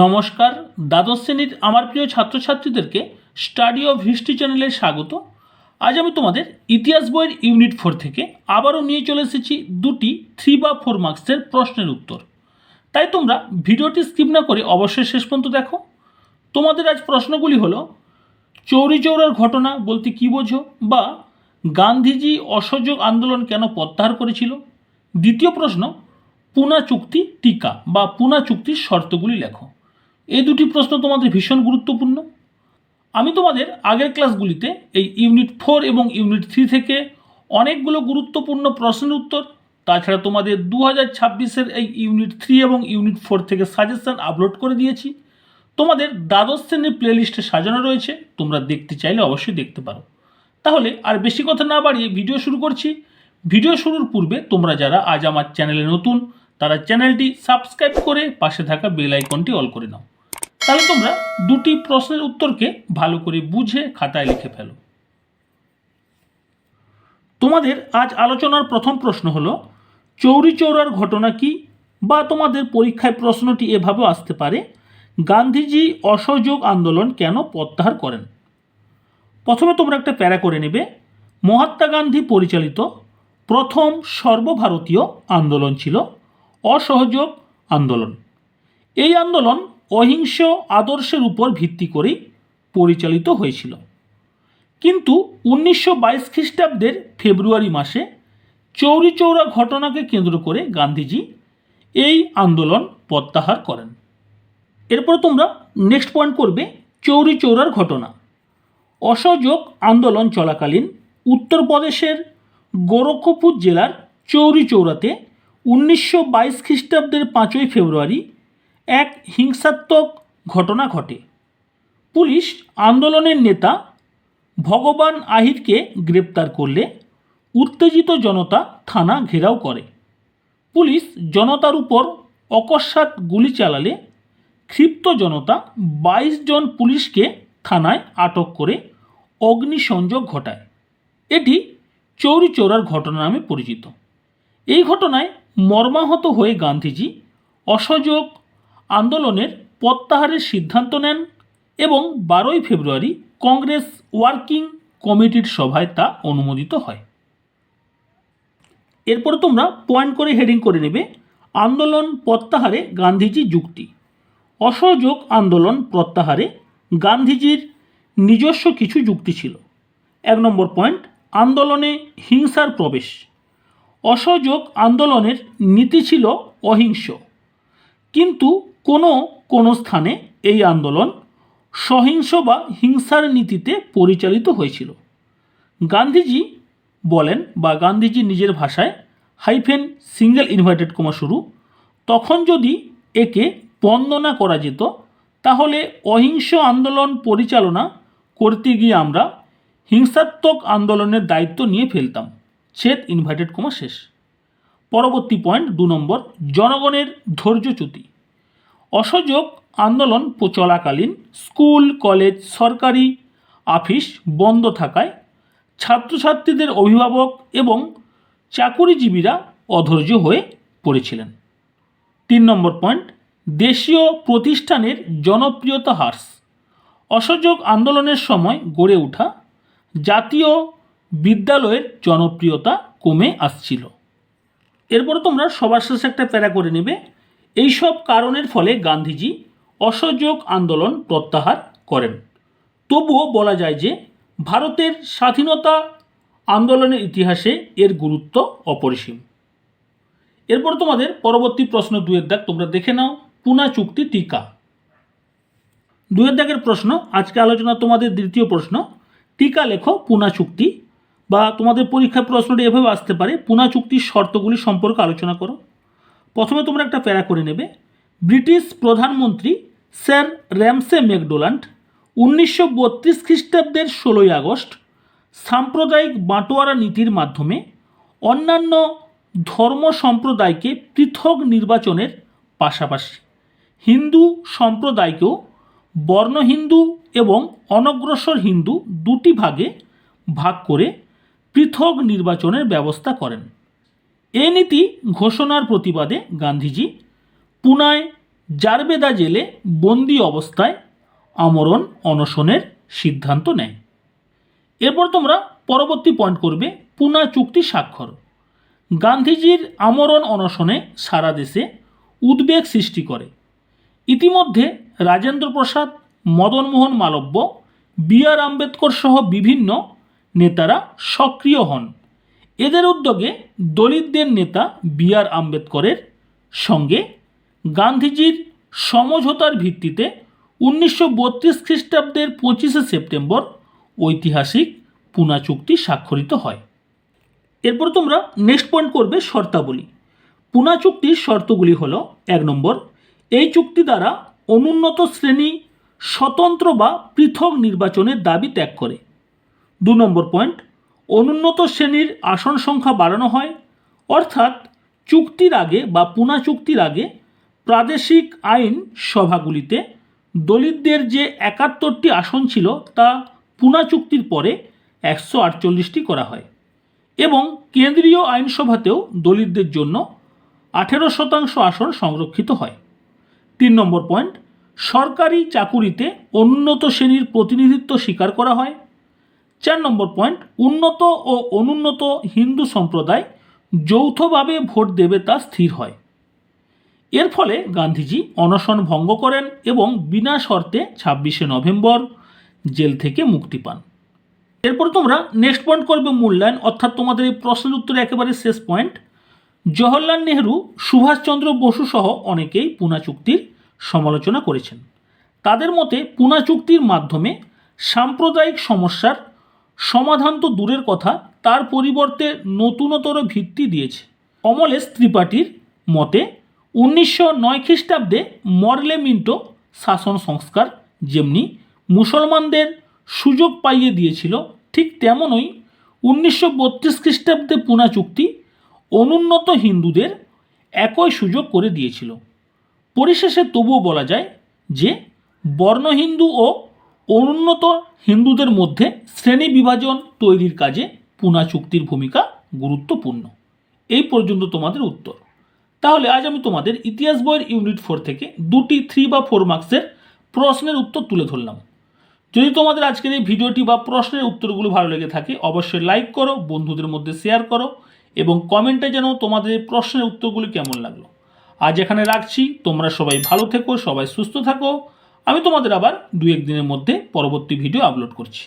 নমস্কার। দ্বাদশ শ্রেণির আমার প্রিয় ছাত্রছাত্রীদেরকে স্টাডি অফ হিস্ট্রি চ্যানেলে স্বাগত। আজ আমি তোমাদের ইতিহাস বইয়ের ইউনিট ফোর থেকে আবারও নিয়ে চলে এসেছি দুটি থ্রি বা ফোর মার্কসের প্রশ্নের উত্তর। তাই তোমরা ভিডিওটি স্কিপ না করে অবশ্যই শেষ পর্যন্ত দেখো। তোমাদের আজ প্রশ্নগুলি হলো, চৌরি চৌরার ঘটনা বলতে কী বোঝো বা গান্ধীজি অসহযোগ আন্দোলন কেন প্রত্যাহার করেছিল? দ্বিতীয় প্রশ্ন, পুনা চুক্তি টিকা বা পুনা চুক্তির শর্তগুলি লেখো। এই দুটি প্রশ্ন তোমাদের ভীষণ গুরুত্বপূর্ণ। আমি তোমাদের আগের ক্লাসগুলিতে এই ইউনিট ফোর এবং ইউনিট থ্রি থেকে অনেকগুলো গুরুত্বপূর্ণ প্রশ্নের উত্তর, তাছাড়া তোমাদের দু হাজার ছাব্বিশের এই ইউনিট থ্রি এবং ইউনিট ফোর থেকে সাজেশন আপলোড করে দিয়েছি। তোমাদের দ্বাদশ শ্রেণির প্লেলিস্টে সাজানো রয়েছে, তোমরা দেখতে চাইলে অবশ্যই দেখতে পারো। তাহলে আর বেশি কথা না বাড়িয়ে ভিডিও শুরু করছি। ভিডিও শুরুর পূর্বে তোমরা যারা আজ আমার চ্যানেলে নতুন, তারা চ্যানেলটি সাবস্ক্রাইব করে পাশে থাকা বেল আইকনটি অল করে নাও। তাহলে তোমরা দুটি প্রশ্নের উত্তরকে ভালো করে বুঝে খাতায় লিখে ফেলো। তোমাদের আজ আলোচনার প্রথম প্রশ্ন হলো, চৌরি চৌরার ঘটনা কি বা তোমাদের পরীক্ষায় প্রশ্নটি এভাবেও আসতে পারে, গান্ধীজি অসহযোগ আন্দোলন কেন প্রত্যাহার করেন? প্রথমে তোমরা একটা প্যারা করে নেবে, মহাত্মা গান্ধী পরিচালিত প্রথম সর্বভারতীয় আন্দোলন ছিল অসহযোগ আন্দোলন। এই আন্দোলন অহিংস আদর্শের উপর ভিত্তি করেই পরিচালিত হয়েছিল। কিন্তু উনিশশো বাইশ খ্রিস্টাব্দের ফেব্রুয়ারি মাসে চৌরি চৌরা ঘটনাকে কেন্দ্র করে গান্ধীজি এই আন্দোলন প্রত্যাহার করেন। এরপর তোমরা নেক্সট পয়েন্ট করবে চৌরি চৌরার ঘটনা। অসহযোগ আন্দোলন চলাকালীন উত্তরপ্রদেশের গোরক্ষপুর জেলার চৌরি চৌরাতে উনিশশো বাইশ খ্রিস্টাব্দের পাঁচই ফেব্রুয়ারি এক হিংসাত্মক ঘটনা ঘটে। পুলিশ আন্দোলনের নেতা ভগবান আহিরকে গ্রেপ্তার করলে উত্তেজিত জনতা থানা ঘেরাও করে। পুলিশ জনতার উপর অকস্মাৎ গুলি চালালে ক্ষিপ্ত জনতা বাইশ জন পুলিশকে থানায় আটক করে অগ্নিসংযোগ ঘটায়। এটি চৌরি চৌরার ঘটনা নামে পরিচিত। এই ঘটনায় মর্মাহত হয়ে গান্ধীজি অসহযোগ আন্দোলনের প্রত্যাহারের সিদ্ধান্ত নেন এবং বারোই ফেব্রুয়ারি কংগ্রেস ওয়ার্কিং কমিটির সভায় তা অনুমোদিত হয়। এরপর তোমরা পয়েন্ট করে হেডিং করে নেবে, আন্দোলন প্রত্যাহারে গান্ধীজি যুক্তি। অসহযোগ আন্দোলন প্রত্যাহারে গান্ধীজির নিজস্ব কিছু যুক্তি ছিল। এক নম্বর পয়েন্ট আন্দোলনে হিংসার প্রবেশ। অসহযোগ আন্দোলনের নীতি ছিল অহিংস। কিন্তু কোনো কোনো স্থানে এই আন্দোলন সহিংস বা হিংসার নীতিতে পরিচালিত হয়েছিল। গান্ধীজি বলেন বা গান্ধীজি নিজের ভাষায় হাইফেন সিঙ্গেল ইনভার্টেড কমা শুরু, তখন যদি একে বন্দনা করা যেত, তাহলে অহিংস আন্দোলন পরিচালনা করতে গিয়ে আমরা হিংসাত্মক আন্দোলনের দায়িত্ব নিয়ে ফেলতাম। ছেদ ইনভার্টেড কমা শেষ। পরবর্তী পয়েন্ট দু নম্বর, জনগণের ধৈর্যচ্যুতি অসহযোগ আন্দোলন চলাকালীন স্কুল, কলেজ, সরকারি অফিস বন্ধ থাকায় ছাত্রছাত্রীদের অভিভাবক এবং চাকুরিজীবীরা অধৈর্য হয়ে পড়েছিলেন। তিন নম্বর পয়েন্ট, দেশীয় প্রতিষ্ঠানের জনপ্রিয়তা হ্রাস। অসহযোগ আন্দোলনের সময় গড়ে ওঠা জাতীয় বিদ্যালয়ের জনপ্রিয়তা কমে আসছিল। এরপরে তোমরা সবার শেষে একটা প্যারা করে নেবে এইসব কারণের ফলে গান্ধীজি অসহযোগ আন্দোলন প্রত্যাহার করেন। তবুও বলা যায় যে, ভারতের স্বাধীনতা আন্দোলনের ইতিহাসে এর গুরুত্ব অপরিসীম। এরপর তোমাদের পরবর্তী প্রশ্ন দুয়ের দাগ, তোমরা দেখে নাও, পুনা চুক্তি টিকা। দুয়ের দাগের প্রশ্ন, আজকে আলোচনা তোমাদের দ্বিতীয় প্রশ্ন, টিকা লেখো পুনা চুক্তি, বা তোমাদের পরীক্ষার প্রশ্নটি এভাবে আসতে পারে, পুনা চুক্তির শর্তগুলি সম্পর্কে আলোচনা করো। প্রথমে তোমরা একটা প্যারা করে নেবে। ব্রিটিশ প্রধানমন্ত্রী স্যার র্যামসে ম্যাকডোনাল্ড উনিশশো বত্রিশ খ্রিস্টাব্দের ষোলোই আগস্ট সাম্প্রদায়িক বাঁটোয়ারা নীতির মাধ্যমে অন্যান্য ধর্ম সম্প্রদায়কে পৃথক নির্বাচনের পাশাপাশি হিন্দু সম্প্রদায়কেও বর্ণ হিন্দু এবং অনগ্রসর হিন্দু দুটি ভাগে ভাগ করে পৃথক নির্বাচনের ব্যবস্থা করেন। এ নীতি ঘোষণার প্রতিবাদে গান্ধীজি পুনায় জারবেদা জেলে বন্দি অবস্থায় আমরণ অনশনের সিদ্ধান্ত নেয়। এরপর তোমরা পরবর্তী পয়েন্ট করবে পুনা চুক্তি স্বাক্ষর। গান্ধীজির আমরণ অনশনে সারা দেশে উদ্বেগ সৃষ্টি করে। ইতিমধ্যে রাজেন্দ্র প্রসাদ মদনমোহন মালব্য, বি আর আম্বেদকর সহ বিভিন্ন নেতারা সক্রিয় হন। এদের উদ্যোগে দলিতদের নেতা বি আর আম্বেদকরের সঙ্গে গান্ধীজির সমঝোতার ভিত্তিতে উনিশশো বত্রিশ খ্রিস্টাব্দের পঁচিশে সেপ্টেম্বর ঐতিহাসিক পুনা চুক্তি স্বাক্ষরিত হয়। এরপর তোমরা নেক্সট পয়েন্ট করবে শর্তাবলী। পুনা চুক্তির শর্তগুলি হলো, এক নম্বর, এই চুক্তি দ্বারা অনুন্নত শ্রেণি স্বতন্ত্র বা পৃথক নির্বাচনের দাবি ত্যাগ করে। দু নম্বর পয়েন্ট অনুন্নত শ্রেণির আসন সংখ্যা বাড়ানো হয়, অর্থাৎ চুক্তির আগে বা পুনা চুক্তির আগে প্রাদেশিক আইন সভাগুলিতে দলিতদের যে একাত্তরটি আসন ছিল তা পুনা চুক্তির পরে একশো আটচল্লিশটি করা হয় এবং কেন্দ্রীয় আইনসভাতেও দলিতদের জন্য আঠেরো শতাংশ আসন সংরক্ষিত হয়। তিন নম্বর পয়েন্ট, সরকারি চাকুরিতে অনুন্নত শ্রেণির প্রতিনিধিত্ব স্বীকার করা হয়। চার নম্বর পয়েন্ট উন্নত ও অনুন্নত হিন্দু সম্প্রদায় যৌথভাবে ভোট দেবে তা স্থির হয়। এর ফলে গান্ধীজি অনশন ভঙ্গ করেন এবং বিনা শর্তে ছাব্বিশে নভেম্বর জেল থেকে মুক্তি পান। এরপর তোমরা নেক্সট পয়েন্ট করবে মূল্যায়ন, অর্থাৎ তোমাদের এই প্রশ্নের উত্তরে একেবারে শেষ পয়েন্ট জওহরলাল নেহরু, সুভাষচন্দ্র বসু সহ অনেকেই পুনা চুক্তির সমালোচনা করেছেন। তাদের মতে পুনা চুক্তির মাধ্যমে সাম্প্রদায়িক সমস্যার সমাধান তো দূরের কথা, তার পরিবর্তে নতুনতর ভিত্তি দিয়েছে। অমলেশ ত্রিপাঠীর মতে, উনিশশো নয় খ্রিস্টাব্দে মরলে মিন্টো শাসন সংস্কার যেমনি মুসলমানদের সুযোগ পাইয়ে দিয়েছিল, ঠিক তেমনই উনিশশো বত্রিশ খ্রিস্টাব্দে পুনা চুক্তি অনুন্নত হিন্দুদের একই সুযোগ করে দিয়েছিল। পরিশেষে তবুও বলা যায় যে, বর্ণ হিন্দু ও অনুন্নত হিন্দুদের মধ্যে শ্রেণি বিভাজন তৈরির কাজে পুনা চুক্তির ভূমিকা গুরুত্বপূর্ণ। এই পর্যন্ত তোমাদের উত্তর। তাহলে আজ আমি তোমাদের ইতিহাস বইয়ের ইউনিট ফোর থেকে দুটি থ্রি বা ফোর মার্কসের প্রশ্নের উত্তর তুলে ধরলাম। যদি তোমাদের আজকের এই ভিডিওটি বা প্রশ্নের উত্তরগুলো ভালো লেগে থাকে, অবশ্যই লাইক করো, বন্ধুদের মধ্যে শেয়ার করো এবং কমেন্টে যেন তোমাদের প্রশ্নের উত্তরগুলি কেমন লাগল। আজ এখানে রাখছি। তোমরা সবাই ভালো থেকো, সবাই সুস্থ থাকো। আমি তোমাদের আবার দু একদিনের মধ্যে পরবর্তী ভিডিও আপলোড করছি।